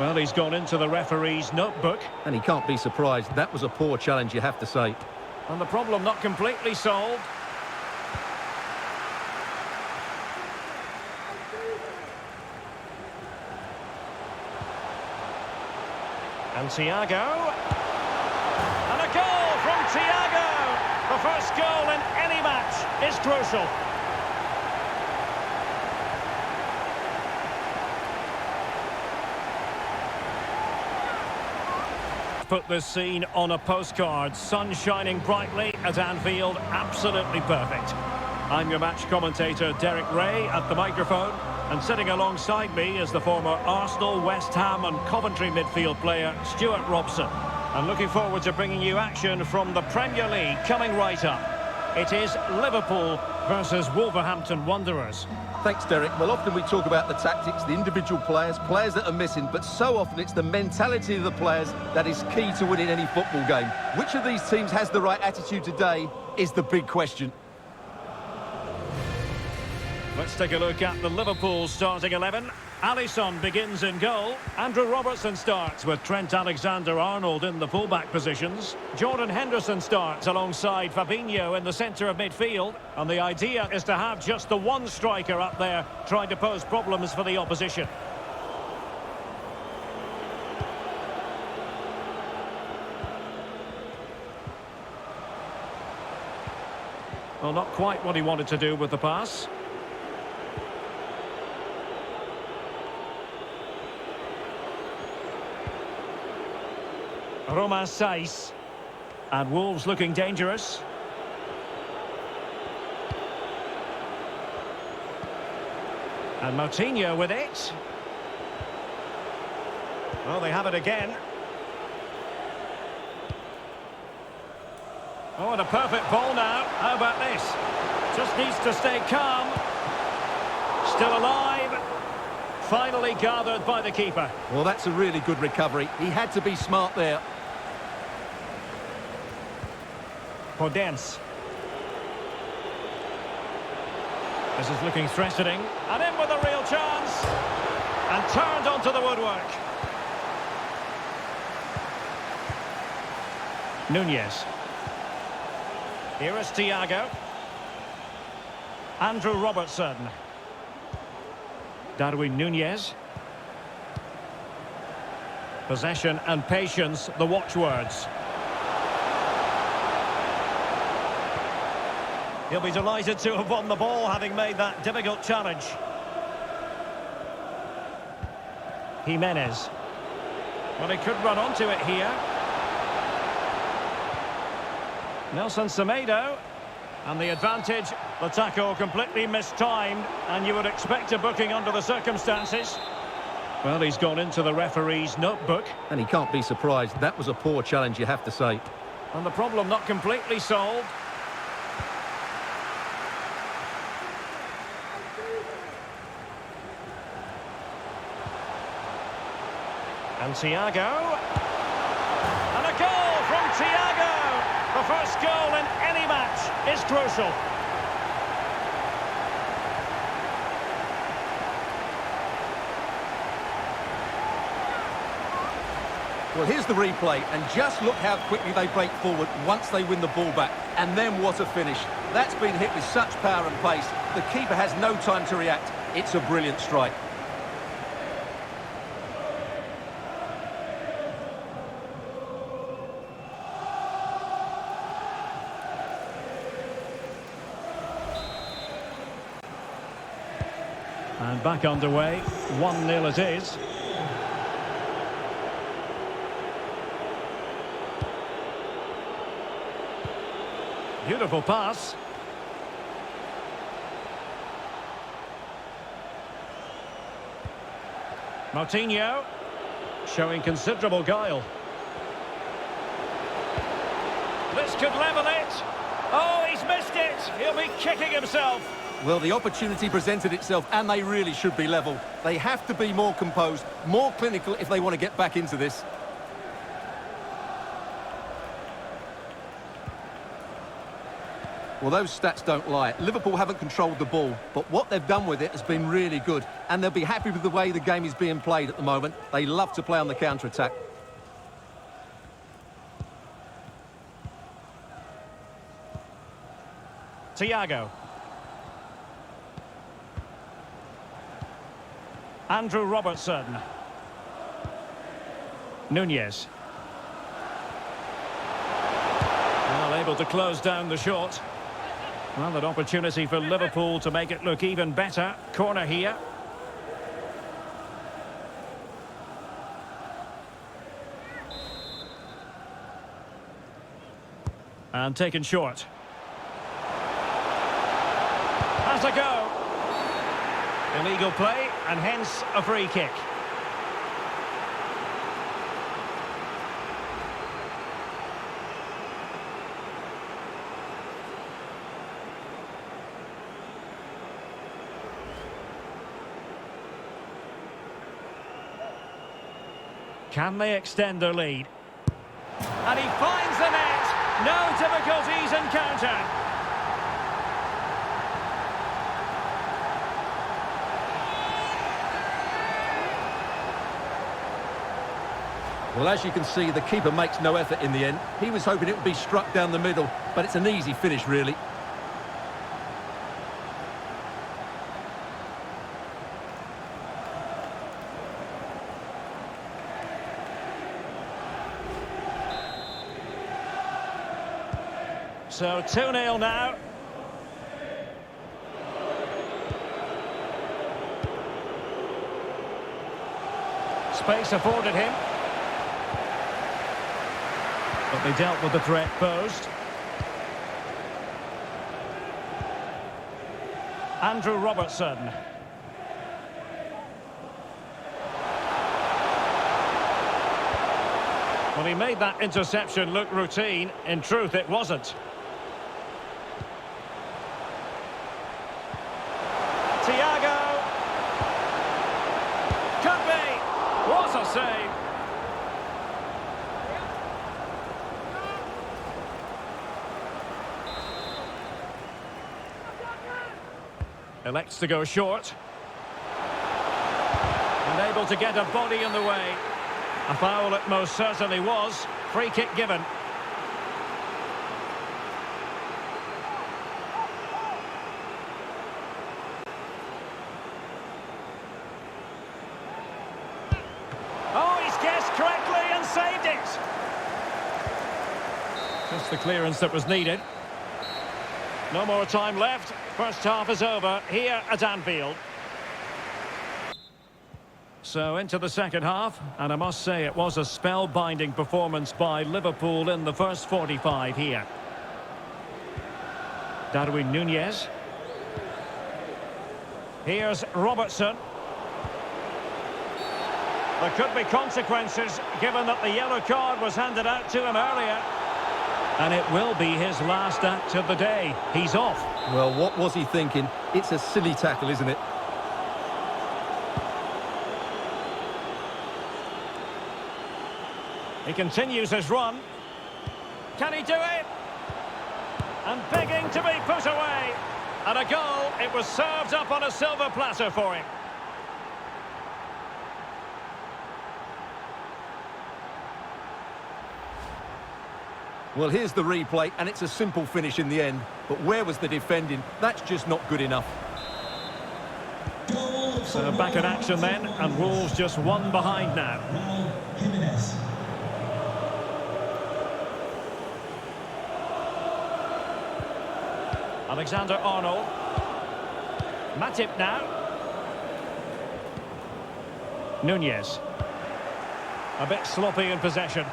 Well, he's gone into the referee's notebook. And he can't be surprised. That was a poor challenge, you have to say. And the problem not completely solved. And Thiago. And a goal from Thiago. The first goal in any match is crucial. Put this scene on a postcard. Sun shining brightly at Anfield. Absolutely perfect. I'm your match commentator, Derek Ray, at the microphone. And sitting alongside me is the former Arsenal, West Ham and Coventry midfield player, Stuart Robson. I'm looking forward to bringing you action from the Premier League coming right up. It is Liverpool versus Wolverhampton Wanderers. Thanks, Derek. Well, often we talk about the tactics, the individual players, players that are missing, but so often it's the mentality of the players that is key to winning any football game. Which of these teams has the right attitude today is the big question. Let's take a look at the Liverpool starting 11. Alisson begins in goal. Andrew Robertson starts with Trent Alexander-Arnold in the fullback positions. Jordan Henderson starts alongside Fabinho in the centre of midfield. And the idea is to have just the one striker up there trying to pose problems for the opposition. Well, not quite what he wanted to do with the pass. Romain. And Wolves looking dangerous. And Moutinho with it. Well, they have it again. Oh, and a perfect ball now. How about this? Just needs to stay calm. Still alive. Finally gathered by the keeper. Well, that's a really good recovery. He had to be smart there. Podence. This is looking threatening. And in with a real chance. And turned onto the woodwork. Nunez. Here is Thiago. Andrew Robertson. Darwin Nunez. Possession and patience, the watchwords. He'll be delighted to have won the ball, having made that difficult challenge. Jimenez. Well, he could run onto it here. Nelson Semedo. And the advantage, the tackle completely mistimed, and you would expect a booking under the circumstances. Well, he's gone into the referee's notebook. And he can't be surprised. That was a poor challenge, you have to say. And the problem not completely solved. And Thiago. And a goal from Thiago. The first goal in any match is crucial. Well, here's the replay, and just look how quickly they break forward once they win the ball back. And then what a finish. That's been hit with such power and pace. The keeper has no time to react. It's a brilliant strike. And back underway. 1-0 it is. Beautiful pass. Moutinho showing considerable guile. This could level it. Oh, he's missed it. He'll be kicking himself. Well, the opportunity presented itself, and they really should be level. They have to be more composed, more clinical if they want to get back into this. Well, those stats don't lie. Liverpool haven't controlled the ball, but what they've done with it has been really good. And they'll be happy with the way the game is being played at the moment. They love to play on the counter-attack. Thiago. Andrew Robertson. Nunez. Well, able to close down the shot. Well, an opportunity for Liverpool to make it look even better. Corner here. And taken short. Has a go. Illegal play, and hence a free kick. Can they extend their lead? And he finds the net. No difficulties encountered. Well, as you can see, the keeper makes no effort in the end. He was hoping it would be struck down the middle, but it's an easy finish, really. So 2-0 now. Space afforded him. But they dealt with the threat posed. Andrew Robertson. Well, he made that interception look routine. In truth, it wasn't. Thiago. Could be. What a save. Elects to go short. And able to get a body in the way. A foul it most certainly was. Free kick given. Oh, he's guessed correctly and saved it. Just the clearance that was needed. No more time left. First half is over here at Anfield. So into the second half, and I must say it was a spellbinding performance by Liverpool in the first 45 here. Darwin Nunez. Here's Robertson. There could be consequences given that the yellow card was handed out to him earlier. And it will be his last act of the day. He's off. Well, what was he thinking? It's a silly tackle, isn't it? He continues his run. Can he do it? And begging to be put away. And a goal. It was served up on a silver platter for him. Well, here's the replay, and it's a simple finish in the end. But where was the defending? That's just not good enough. So back in action then, and Wolves just one behind now. Alexander Arnold. Matip now. Nunez. A bit sloppy in possession.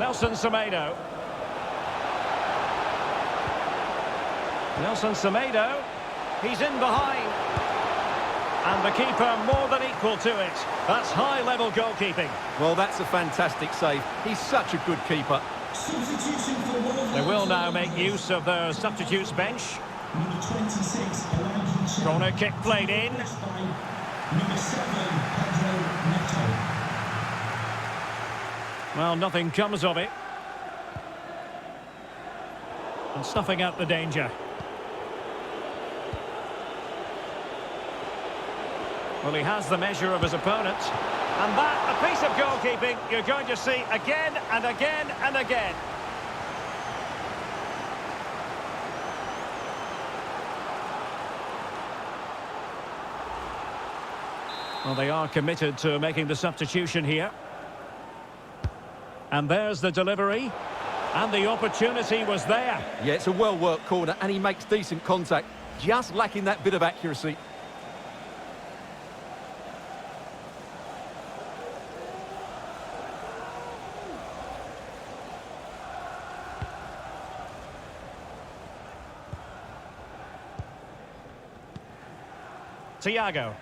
Nelson Semedo. Nelson Semedo. He's in behind. And the keeper more than equal to it. That's high-level goalkeeping. Well, that's a fantastic save. He's such a good keeper. They will now make use of their substitutes bench. Corner kick played in. Well, nothing comes of it. and snuffing out the danger. Well, he has the measure of his opponent. And that, a piece of goalkeeping you're going to see again and again and again. Well, they are committed to making the substitution here. And there's the delivery. And the opportunity was there. Yeah, it's a well-worked corner, and he makes decent contact. Just lacking that bit of accuracy. Thiago.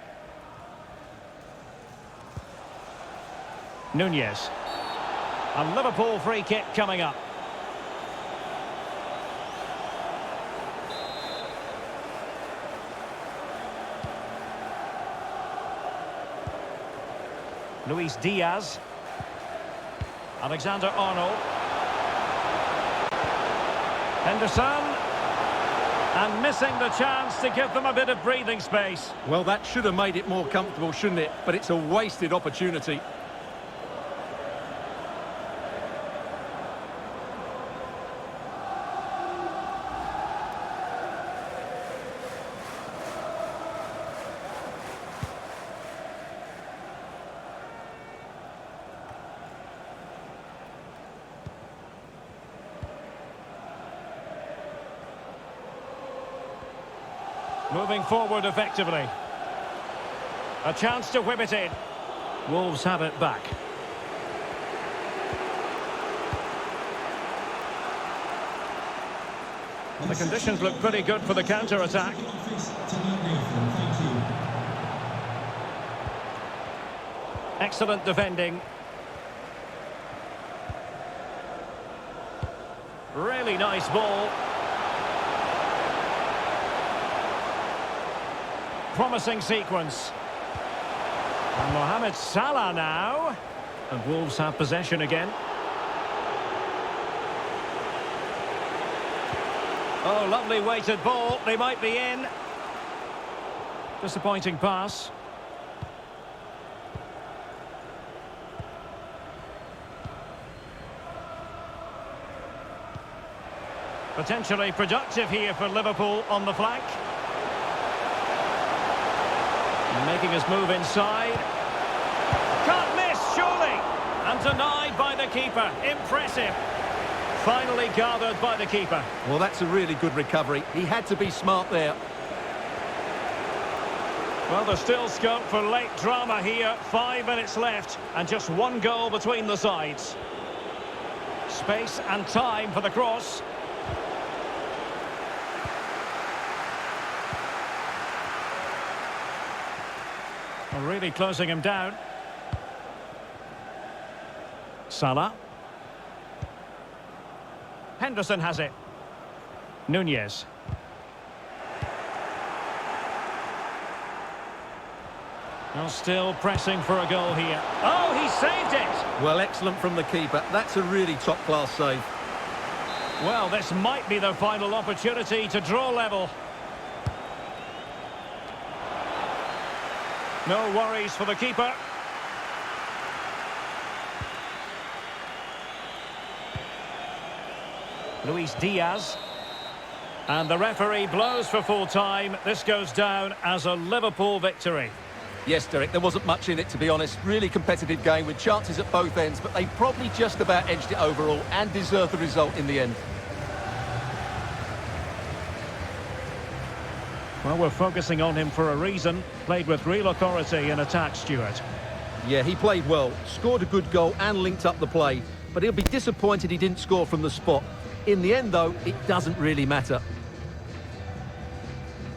Nunez. A Liverpool free kick coming up. Luis Diaz. Alexander Arnold. Henderson. And missing the chance to give them a bit of breathing space. Well, that should have made it more comfortable, shouldn't it? But it's a wasted opportunity. Moving forward effectively. A chance to whip it in. Wolves have it back. The conditions look pretty good for the counter-attack. Excellent defending. Really nice ball. Promising sequence. And Mohamed Salah now. And Wolves have possession again. Oh, lovely weighted ball. They might be in. Disappointing pass. Potentially productive here for Liverpool on the flank. Making his move inside. Can't miss, surely. And denied by the keeper. Impressive. Finally gathered by the keeper. Well, that's a really good recovery. He had to be smart there. Well, there's still scope for late drama here. Five minutes left and just one goal between the sides. Space and time for the cross. Really closing him down. Salah. Henderson has it. Nunez. Well, still pressing for a goal here. Oh, he saved it! Well, excellent from the keeper. That's a really top-class save. Well, this might be the final opportunity to draw level. No worries for the keeper. Luis Diaz. And the referee blows for full time. This goes down as a Liverpool victory. Yes, Derek, there wasn't much in it, to be honest. Really competitive game with chances at both ends, but they probably just about edged it overall and deserved the result in the end. Well, we're focusing on him for a reason. Played with real authority in attack, Stuart. Yeah, he played well, scored a good goal and linked up the play. But he'll be disappointed he didn't score from the spot. In the end, though, it doesn't really matter.